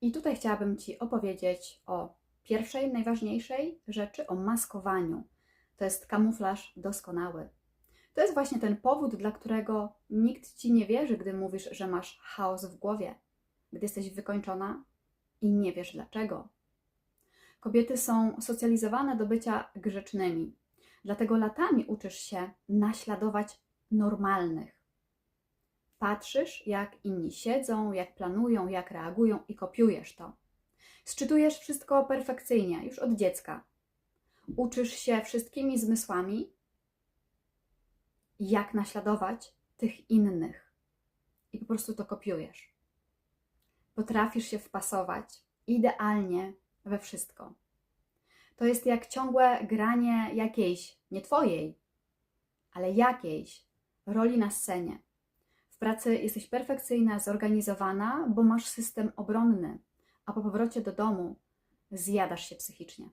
I tutaj chciałabym Ci opowiedzieć o pierwszej, najważniejszej rzeczy, o maskowaniu. To jest kamuflaż doskonały. To jest właśnie ten powód, dla którego nikt Ci nie wierzy, gdy mówisz, że masz chaos w głowie, gdy jesteś wykończona i nie wiesz dlaczego. Kobiety są socjalizowane do bycia grzecznymi, dlatego latami uczysz się naśladować normalnych. Patrzysz, jak inni siedzą, jak planują, jak reagują i kopiujesz to. Sczytujesz wszystko perfekcyjnie, już od dziecka. Uczysz się wszystkimi zmysłami, jak naśladować tych innych. I po prostu to kopiujesz. Potrafisz się wpasować idealnie we wszystko. To jest jak ciągłe granie jakiejś, nie twojej, ale jakiejś roli na scenie. W pracy jesteś perfekcyjna, zorganizowana, bo masz system obronny, a po powrocie do domu zjadasz się psychicznie.